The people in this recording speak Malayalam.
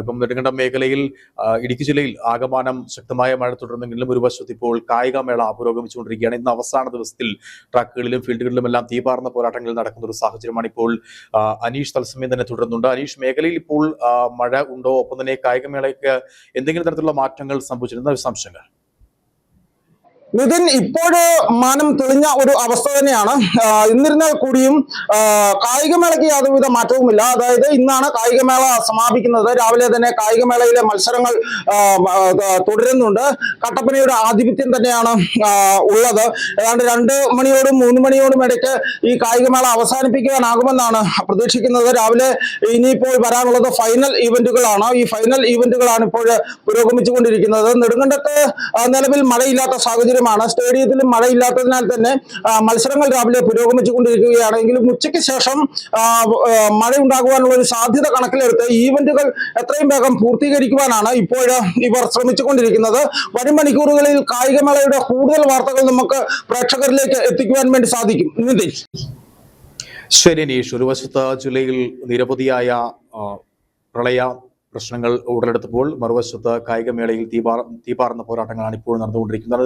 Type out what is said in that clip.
ഇപ്പം നെടുങ്കണ്ടം മേഖലയിൽ ഇടുക്കി ജില്ലയിൽ ആകമാനം ശക്തമായ മഴ തുടരുന്നെങ്കിലും ഒരു വശത്ത് ഇപ്പോൾ കായികമേള പുരോഗമിച്ചുകൊണ്ടിരിക്കുകയാണ്. ഇന്ന് അവസാന ദിവസത്തിൽ ട്രാക്കുകളിലും ഫീൽഡുകളിലും എല്ലാം തീപാർന്ന പോരാട്ടങ്ങൾ നടക്കുന്ന ഒരു സാഹചര്യമാണ് ഇപ്പോൾ അനീഷ് തത്സമയം തന്നെ തുടരുന്നുണ്ട്. അനീഷ് മേഖലയിൽ ഇപ്പോൾ മഴ ഉണ്ടോ? ഒപ്പം തന്നെ കായികമേളയ്ക്ക് എന്തെങ്കിലും തരത്തിലുള്ള മാറ്റങ്ങൾ സംഭവിച്ചിരുന്ന വിശദാംശങ്ങൾ. നിതിൻ ഇപ്പോഴ് മാനം തെളിഞ്ഞ ഒരു അവസ്ഥ തന്നെയാണ്. എന്നിരുന്നാൽ കൂടിയും കായികമേളയ്ക്ക് യാതൊരുവിധ മാറ്റവുമില്ല. അതായത് ഇന്നാണ് കായികമേള സമാപിക്കുന്നത്. രാവിലെ തന്നെ കായികമേളയിലെ മത്സരങ്ങൾ തുടരുന്നുണ്ട്. കട്ടപ്പനയുടെ ആധിപത്യം തന്നെയാണ് ഉള്ളത്. ഏതാണ്ട് രണ്ട് മണിയോടും മൂന്ന് മണിയോടും ഇടയ്ക്ക് ഈ കായികമേള അവസാനിപ്പിക്കാനാകുമെന്നാണ് പ്രതീക്ഷിക്കുന്നത്. രാവിലെ ഇനിയിപ്പോൾ വരാനുള്ളത് ഫൈനൽ ഇവന്റുകളാണ്. ഈ ഫൈനൽ ഇവന്റുകളാണ് ഇപ്പോൾ പുരോഗമിച്ചുകൊണ്ടിരിക്കുന്നത്. നെടുങ്കണ്ടത്ത് നിലവിൽ മഴയില്ലാത്ത സാഹചര്യമാണ് സ്റ്റേഡിയത്തിലും മഴയില്ലാത്തതിനാൽ തന്നെ മത്സരങ്ങൾ രാവിലെ പുരോഗമിച്ചുകൊണ്ടിരിക്കുകയാണ് എങ്കിലും ഉച്ചയ്ക്ക് ശേഷം മഴ ഉണ്ടാകുവാനുള്ള ഒരു സാധ്യത കണക്കിലെടുത്ത് ഈവന്റുകൾ എത്രയും വേഗം പൂർത്തീകരിക്കുവാനാണ് ഇപ്പോൾ ഇവർ ശ്രമിച്ചുകൊണ്ടിരിക്കുന്നത്. വരും മണിക്കൂറുകളിൽ കായികമേളയുടെ കൂടുതൽ വാർത്തകൾ നമുക്ക് പ്രേക്ഷകരിലേക്ക് എത്തിക്കുവാൻ വേണ്ടി സാധിക്കും. നിതിൻ ശരി നീഷ് ഒരു വശത്ത് ജില്ലയിൽ നിരവധിയായ പ്രളയ പ്രശ്നങ്ങൾ ഉടലെടുത്തപ്പോൾ മറുവശത്ത് കായികമേളയിൽ തീപാർ തീപാർന്ന പോരാട്ടങ്ങളാണ് ഇപ്പോൾ നടന്നുകൊണ്ടിരിക്കുന്നത്.